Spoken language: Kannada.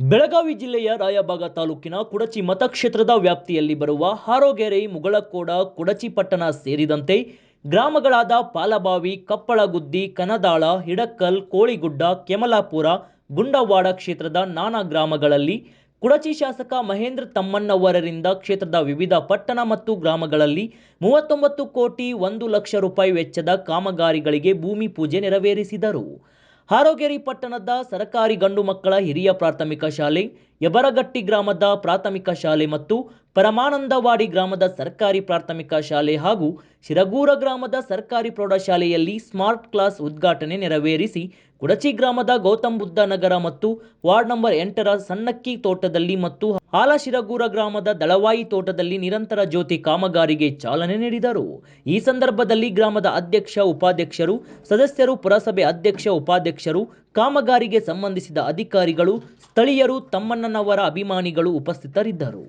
ಬೆಳಗಾವಿ ಜಿಲ್ಲೆಯ ರಾಯಬಾಗ ತಾಲೂಕಿನ ಕುಡಚಿ ಮತಕ್ಷೇತ್ರದ ವ್ಯಾಪ್ತಿಯಲ್ಲಿ ಬರುವ ಹಾರೋಗೆರೆ ಮುಗಳಕೋಡ ಕುಡಚಿ ಪಟ್ಟಣ ಸೇರಿದಂತೆ ಗ್ರಾಮಗಳಾದ ಪಾಲಬಾವಿ, ಕಪ್ಪಳಗುದ್ದಿ, ಕನದಾಳ ಹಿಡಕ್ಕಲ್ ಕೋಳಿಗುಡ್ಡ, ಕೆಮಲಾಪುರ, ಗುಂಡವಾಡ ಕ್ಷೇತ್ರದ ನಾನಾ ಗ್ರಾಮಗಳಲ್ಲಿ ಕುಡಚಿ ಶಾಸಕ ಮಹೇಂದ್ರ ತಮ್ಮಣ್ಣವರರಿಂದ ಕ್ಷೇತ್ರದ ವಿವಿಧ ಪಟ್ಟಣ ಮತ್ತು ಗ್ರಾಮಗಳಲ್ಲಿ ಮೂವತ್ತೊಂಬತ್ತು ಕೋಟಿ ಒಂದು ಲಕ್ಷ ರೂಪಾಯಿ ವೆಚ್ಚದ ಕಾಮಗಾರಿಗಳಿಗೆ ಭೂಮಿ ಪೂಜೆ ನೆರವೇರಿಸಿದರು. ಹಾರೋಗೇರಿ ಪಟ್ಟಣದ ಸರಕಾರಿ ಗಂಡು ಮಕ್ಕಳ ಹಿರಿಯ ಪ್ರಾಥಮಿಕ ಶಾಲೆ ಯಬರಗಟ್ಟಿ ಗ್ರಾಮದ ಪ್ರಾಥಮಿಕ ಶಾಲೆ ಮತ್ತು ಪರಮಾನಂದವಾಡಿ ಗ್ರಾಮದ ಸರ್ಕಾರಿ ಪ್ರಾಥಮಿಕ ಶಾಲೆ ಹಾಗೂ ಶಿರಗೂರ ಗ್ರಾಮದ ಸರ್ಕಾರಿ ಪ್ರೌಢಶಾಲೆಯಲ್ಲಿ ಸ್ಮಾರ್ಟ್ ಕ್ಲಾಸ್ ಉದ್ಘಾಟನೆ ನೆರವೇರಿಸಿ ಕುಡಚಿ ಗ್ರಾಮದ ಗೌತಮ್ ಬುದ್ಧ ನಗರ ಮತ್ತು ವಾರ್ಡ್ ನಂಬರ್ ಎಂಟರ ಸಣ್ಣಕ್ಕಿ ತೋಟದಲ್ಲಿ ಮತ್ತು ಹಾಲಶಿರಗೂರ ಗ್ರಾಮದ ದಳವಾಯಿ ತೋಟದಲ್ಲಿ ನಿರಂತರ ಜ್ಯೋತಿ ಕಾಮಗಾರಿಗೆ ಚಾಲನೆ ನೀಡಿದರು. ಈ ಸಂದರ್ಭದಲ್ಲಿ ಗ್ರಾಮದ ಅಧ್ಯಕ್ಷ, ಉಪಾಧ್ಯಕ್ಷರು, ಸದಸ್ಯರು, ಪುರಸಭೆ ಅಧ್ಯಕ್ಷ, ಉಪಾಧ್ಯಕ್ಷರು, ಕಾಮಗಾರಿಗೆ ಸಂಬಂಧಿಸಿದ ಅಧಿಕಾರಿಗಳು, ಸ್ಥಳೀಯರು, ತಮ್ಮಣ್ಣನವರ ಅಭಿಮಾನಿಗಳು ಉಪಸ್ಥಿತರಿದ್ದರು.